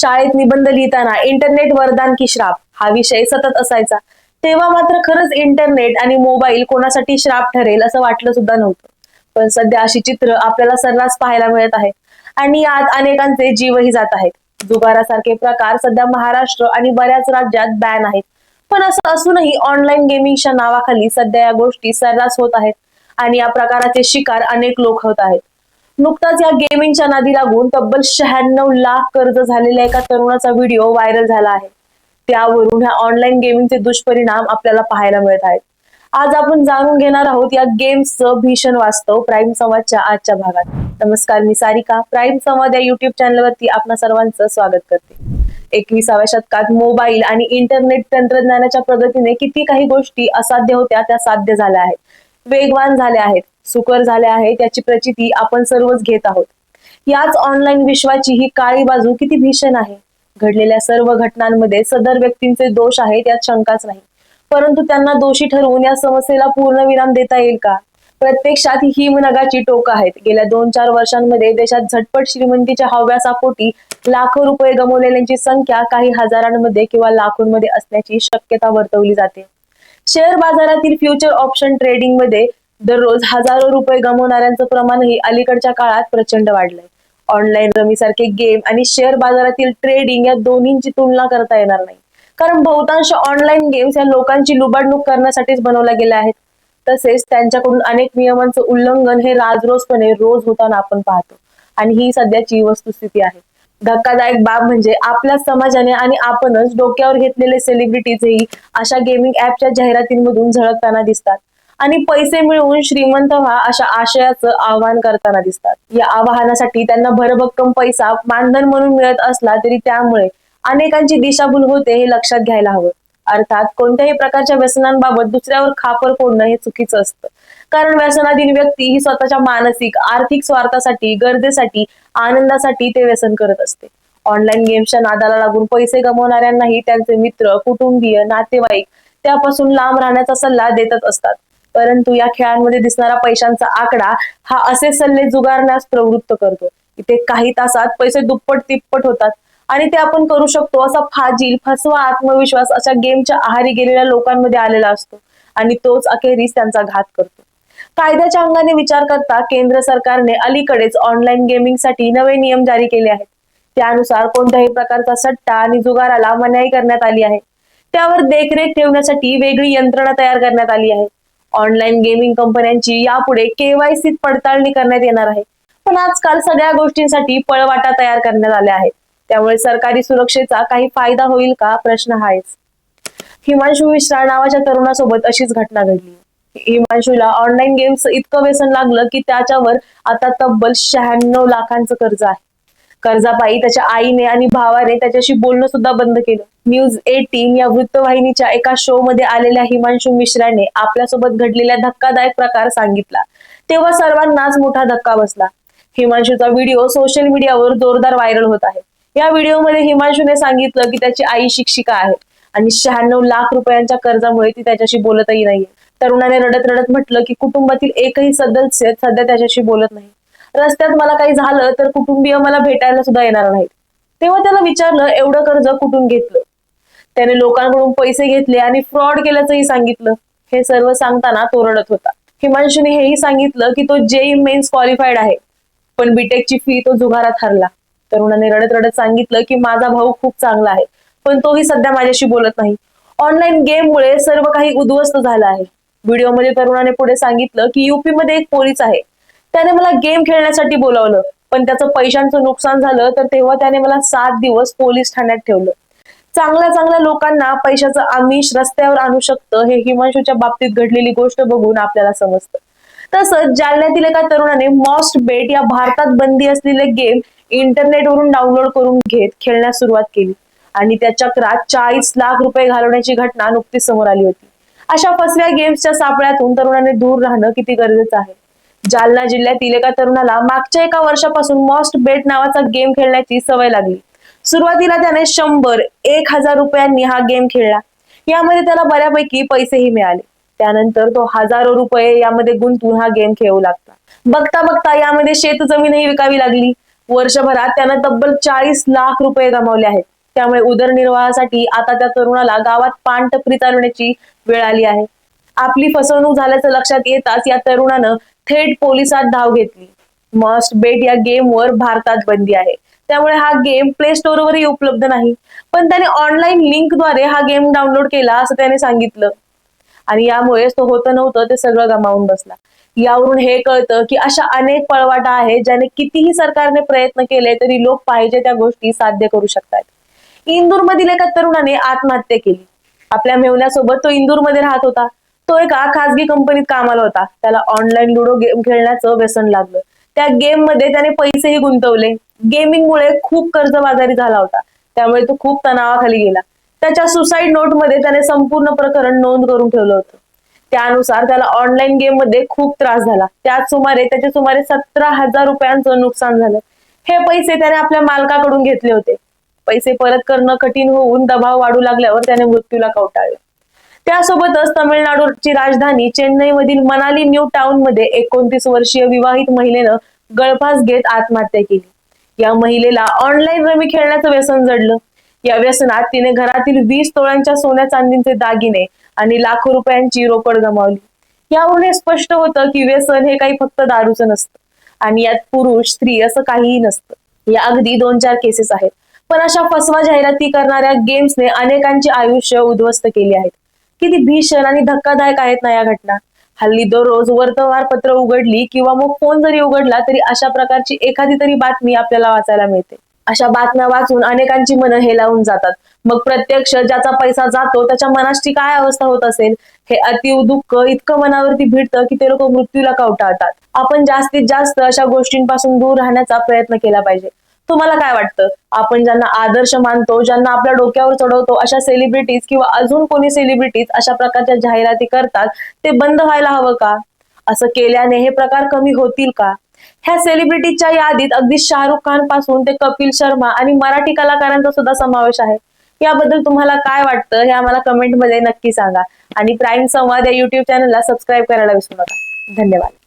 शाळेत निबंध लिहिताना इंटरनेट वरदान की श्राप हा विषय सतत असायचा. तेव्हा मात्र खरंच इंटरनेट आणि मोबाईल कोणासाठी श्राप ठरेल असं वाटलं सुद्धा नव्हतं. पण सध्या अशी चित्र आपल्याला सर्रास पाहायला मिळत आहे. आणि यात अनेकांचे जीवही जात आहेत. जुगारासारखे प्रकार सध्या महाराष्ट्र आणि बऱ्याच राज्यात बॅन आहेत. पण असं असूनही ऑनलाईन गेमिंगच्या नावाखाली सध्या या गोष्टी सर्रास होत आहेत. आणि या प्रकाराचे शिकार अनेक लोक होत आहेत. नुकताच या गेमिंगच्या नादी लागून तब्बल शहाण्णव लाख कर्ज झालेल्या एका तरुणाचा व्हिडिओ व्हायरल झाला आहे. त्यावरून ह्या ऑनलाईन गेमिंगचे दुष्परिणाम आपल्याला पाहायला मिळत आहेत. आज आपण जाणून घेणार आहोत या गेम्सचं भीषण वास्तव प्राईम संवादच्या आजच्या भागात. नमस्कार मी सारिका. प्राईम संवाद या युट्यूब चॅनलवरती आपणा सर्वांचं स्वागत करते. एकविसाव्या शतकात मोबाईल आणि इंटरनेट तंत्रज्ञानाच्या प्रगतीने किती काही गोष्टी असाध्य होत्या त्या साध्य झाल्या आहेत. वेगवान झाल्या आहेत. सुकर झाले आहे त्याची प्रचिती आपण सर्वच घेत आहोत. याच ऑनलाईन विश्वाची ही काळी बाजू किती भीषण आहे. घडलेल्या सर्व घटनांमध्ये सदर व्यक्तींचे दोष आहेत यात शंकाच नाही. परंतु त्यांना दोषी ठरवून या समस्येला पूर्णविराम देता येईल का? प्रत्यक्षात ही हिमनगाची टोक आहेत. गेल्या दोन चार वर्षांमध्ये देशात झटपट श्रीमंतीच्या हव्यासापोटी लाखो रुपये गमवलेल्यांची संख्या काही हजारांमध्ये किंवा लाखोंमध्ये असण्याची शक्यता वर्तवली जाते. शेअर बाजारातील फ्युचर ऑप्शन ट्रेडिंगमध्ये दररोज हजारो रुपये गमावणाऱ्यांचं प्रमाणही अलीकडच्या काळात प्रचंड वाढलंय. ऑनलाईन रमीसारखे गेम आणि शेअर बाजारातील ट्रेडिंग या दोन्हींची तुलना करता येणार नाही. कारण बहुतांश ऑनलाईन गेम्स या लोकांची लुबाडणूक करण्यासाठीच बनवल्या गेल्या आहेत. तसेच त्यांच्याकडून अनेक नियमांचं उल्लंघन हे राजरोजपणे रोज होताना आपण पाहतो. आणि ही सध्याची वस्तुस्थिती आहे. धक्कादायक बाब म्हणजे आपल्या समाजाने आणि आपणच डोक्यावर घेतलेले सेलिब्रिटीजही अशा गेमिंग ऍपच्या जाहिरातींमधून झळकताना दिसतात. आणि पैसे मिळवून श्रीमंत व्हा अशा आशयाचं आवाहन करताना दिसतात. या आवाहनासाठी त्यांना भरभक्कम पैसा मानधन म्हणून मिळत असला तरी त्यामुळे अनेकांची दिशाभूल होते हे लक्षात घ्यायला हवं. अर्थात कोणत्याही प्रकारच्या व्यसनांबाबत दुसऱ्यावर खापर फोडणं हे चुकीचं असतं. कारण व्यसनाधीन व्यक्ती ही स्वतःच्या मानसिक आर्थिक स्वार्थासाठी गरजेसाठी आनंदासाठी ते व्यसन करत असते. ऑनलाईन गेम्सच्या नादाला लागून पैसे गमावणाऱ्यांनाही त्यांचे मित्र कुटुंबीय नातेवाईक त्यापासून लांब राहण्याचा सल्ला देतच असतात. परंतु या खेळांमध्ये दिसणारा पैशांचा आकडा हा असे सल्ले जुगारण्यास प्रवृत्त करतो. इथे काही तासात पैसे दुप्पट तिप्पट होतात आणि ते आपण करू शकतो असा फाजील फसवा आत्मविश्वास अशा गेमच्या आहारी गेलेल्या लोकांमध्ये आलेला असतो आणि तोच अखेरीस त्यांचा घात करतो. कायद्याच्या अंगाने विचार करता केंद्र सरकारने अलीकडेच ऑनलाईन गेमिंगसाठी नवे नियम जारी केले आहेत. त्यानुसार कोणत्याही प्रकारचा सट्टा आणि जुगाराला मनाई करण्यात आली आहे. त्यावर देखरेख ठेवण्यासाठी वेगळी यंत्रणा तयार करण्यात आली आहे. ऑनलाईन गेमिंग कंपन्यांची यापुढे केवायसी पडताळणी करण्यात येणार आहे. पण आजकाल सगळ्या गोष्टींसाठी पळवाटा तयार करण्यात आल्या आहेत. त्यामुळे सरकारी सुरक्षेचा काही फायदा होईल का? प्रश्न आहेच हिमांशु मिश्रा नावाच्या तरुणासोबत अशीच घटना घडली. हिमांशूला ऑनलाईन गेम्स इतकं व्यसन लागलं की त्याच्यावर आता तब्बल शहाण्णव लाखांचं कर्ज आहे. कर्जापायी त्याच्या आईने आणि भावाने त्याच्याशी बोलणं सुद्धा बंद केलं. न्यूज एटीन या वृत्तवाहिनीच्या एका शो मध्ये आलेल्या हिमांशू मिश्राने आपल्यासोबत घडलेल्या धक्कादायक प्रकार सांगितला. तेव्हा सर्वांनाच मोठा धक्का बसला. हिमांशूचा व्हिडिओ सोशल मीडियावर जोरदार व्हायरल होत आहे. या व्हिडिओमध्ये हिमांशूने सांगितलं की त्याची आई शिक्षिका आहे आणि शहाण्णव लाख रुपयांच्या कर्जामुळे ती त्याच्याशी बोलतही नाहीये. तरुणाने रडत रडत म्हटलं की कुटुंबातील एकही सदस्य सध्या त्याच्याशी बोलत नाही. रस्त्यात मला काही झालं तर कुटुंबीय मला भेटायला सुद्धा येणार नाहीत. तेव्हा त्याला विचारलं एवढं कर्ज कुठून घेतलं? त्याने लोकांकडून पैसे घेतले आणि फ्रॉड केल्याचंही सांगितलं. हे सर्व सांगताना तो रडत होता. हिमांशूने हेही सांगितलं की तो जेई मेन्स क्वालिफाईड आहे पण बीटेकची फी तो जुगारात हरला. तरुणाने रडत रडत सांगितलं की माझा भाऊ खूप चांगला आहे पण तोही सध्या माझ्याशी बोलत नाही. ऑनलाईन गेममुळे सर्व काही उद्ध्वस्त झालं आहे. व्हिडिओमध्ये तरुणाने पुढे सांगितलं की युपी मध्ये एक पोलीस आहे त्याने मला गेम खेळण्यासाठी बोलावलं. पण त्याचं पैशांचं नुकसान झालं तर तेव्हा त्याने मला सात दिवस पोलीस ठाण्यात ठेवलं. चांगल्या चांगल्या लोकांना पैशाचं आमिष रस्त्यावर आणू शकतं हे हिमांशूच्या बाबतीत घडलेली गोष्ट बघून आपल्याला समजतं. तसंच जालन्यातील एका तरुणाने मॉस्ट बेट या भारतात बंदी असलेले गेम इंटरनेटवरून डाउनलोड करून घेत खेळण्यास सुरुवात केली. आणि त्या चक्रात चाळीस लाख रुपये घालवण्याची घटना नुकतीच समोर आली होती. अशा फसव्या गेम्सच्या सापळ्यातून तरुणाने दूर राहणं किती गरजेचं आहे? जालना जिल्ह्यातील एका तरुणाला मागच्या एका वर्षापासून मॉस्ट बेट नावाचा गेम खेळण्याची सवय लागली. सुरुवातीला त्याने शंभर एक हजार रुपयांनी हा गेम खेळला. यामध्ये त्याला बऱ्यापैकी पैसेही मिळाले. त्यानंतर तो हजारो रुपये यामध्ये गुंतून हा गेम खेळू लागला. बघता बघता यामध्ये शेत जमीनही विकावी लागली. वर्षभरात त्यानं तब्बल चाळीस लाख रुपये गमावले आहेत. त्यामुळे उदरनिर्वाहासाठी आता त्या तरुणाला गावात पानटपरी चालवण्याची वेळ आली आहे. आपली फसवणूक झाल्याचं लक्षात येताच या तरुणानं थेट पोलिसात धाव घेतली. मस्ट बेट या गेमवर भारतात बंदी आहे. त्यामुळे हा गेम प्ले स्टोअरवरही उपलब्ध नाही. पण त्याने ऑनलाईन लिंकद्वारे हा गेम डाउनलोड केला असं त्याने सांगितलं. आणि यामुळेच तो होतं नव्हतं ते सगळं गमावून बसला. यावरून हे कळतं की अशा अनेक पळवाटा आहेत ज्याने कितीही सरकारने प्रयत्न केले तरी लोक पाहिजे त्या गोष्टी साध्य करू शकतात. इंदूरमधील एका तरुणाने आत्महत्या केली. आपल्या मेवण्यासोबत तो इंदूरमध्ये राहत होता. तो एका खासगी कंपनीत कामाला होता. त्याला ऑनलाईन लुडो गेम खेळण्याचं व्यसन लागलं. त्या गेममध्ये त्याने पैसेही गुंतवले. गेमिंगमुळे खूप कर्जबाजारी झाला होता. त्यामुळे तो खूप तणावाखाली गेला. त्याच्या सुसाईड नोटमध्ये त्याने संपूर्ण प्रकरण नोंद करून ठेवलं होतं. त्यानुसार त्याला ऑनलाईन गेममध्ये खूप त्रास झाला. त्यात सुमारे त्याचे सुमारे सतरा हजार रुपयांचं नुकसान झालं. हे पैसे त्याने आपल्या मालकाकडून घेतले होते. पैसे परत करणं कठीण होऊन दबाव वाढू लागल्यावर त्याने मृत्यूला कवटाळलं. त्यासोबतच तामिळनाडूची राजधानी चेन्नई मधील मनाली न्यू टाउनमध्ये एकोणतीस वर्षीय विवाहित महिलेनं गळफास घेत आत्महत्या केली. या महिलेला ऑनलाईन रमी खेळण्याचं व्यसन जडलं. या व्यसनात तिने घरातील वीस तोळ्यांच्या सोन्या चांदीचे दागिने आणि लाखो रुपयांची रोकड गमावली. यावरून हे स्पष्ट होतं की व्यसन हे काही फक्त दारूचं नसतं आणि यात पुरुष स्त्री असं काहीही नसतं. या अगदी दोन चार केसेस आहेत. पण अशा फसवा जाहिराती करणाऱ्या गेम्सने अनेकांची आयुष्य उद्ध्वस्त केली आहेत किती भीषण आणि धक्कादायक आहेत ना या घटना. हल्ली दररोज वर्तमानपत्र उघडली किंवा मग फोन जरी उघडला तरी अशा प्रकारची एखादी तरी बातमी आपल्याला वाचायला मिळते. अशा बातम्या वाचून अनेकांची मनं हेलावून जातात. मग प्रत्यक्ष ज्याचा पैसा जातो त्याच्या मनाची काय अवस्था होत असेल? हे अतिव दुःख इतकं मनावरती भिडतं की ते लोक मृत्यूला कवटाळतात. आपण जास्तीत जास्त अशा गोष्टींपासून दूर राहण्याचा प्रयत्न केला पाहिजे. तुम्हाला काय वाटतं? आपण ज्यांना आदर्श मानतो ज्यांना आपल्या डोक्यावर चढवतो अशा सेलिब्रिटीज किंवा अजून कोणी सेलिब्रिटीज अशा प्रकारच्या जाहिराती करतात ते बंद व्हायला हवं का? असं केल्याने हे प्रकार कमी होतील का? ह्या सेलिब्रिटीच्या यादीत अगदी शाहरुख खानपासून ते कपिल शर्मा आणि मराठी कलाकारांचा सुद्धा समावेश आहे. याबद्दल तुम्हाला काय वाटतं? हे आम्हाला कमेंटमध्ये नक्की सांगा. आणि प्राईम संवाद या युट्यूब चॅनलला सबस्क्राईब करायला विसरू नका. धन्यवाद.